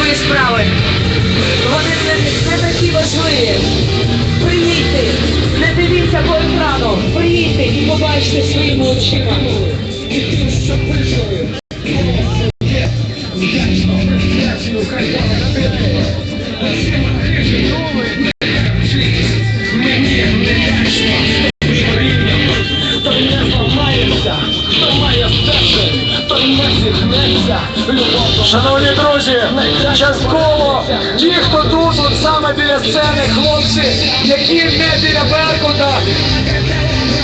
свої справи. Вони не, не такі важливі. Приїдьте, не дивіться по екрану. Приїдьте і побачите своїми очима. Шановні друзі, частково ті, хто тут, от саме біля сцени, хлопці, які не біля Беркута,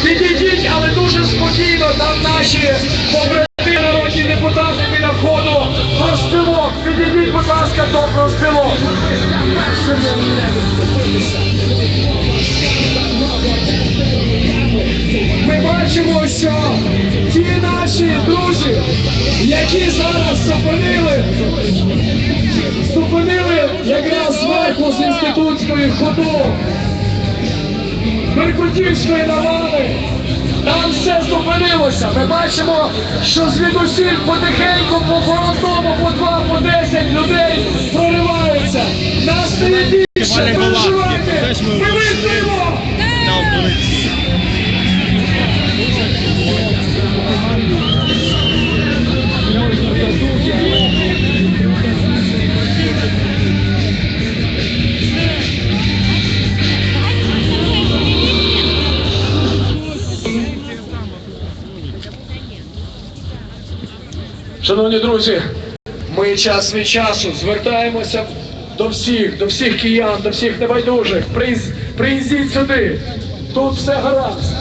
підійдіть, але дуже спокійно, там наші побратими народні депутати біля входу проспілок. Підійдіть, будь ласка, до проспілок. Ми бачимо, що ті наші друзі, які зараз зупинили, зупинили якраз зверху з інститутської ходу Беркутівської навали, там все зупинилося. Ми бачимо, що звідусіль потихеньку по фронтому по два, по десять людей прориваються. Нас стає більше, переживайте! Ми вистоїмо! Шановні друзі, ми час від часу звертаємося до всіх, до всіх киян, до всіх небайдужих. Приїз- Приїздіть сюди. Тут все гаразд.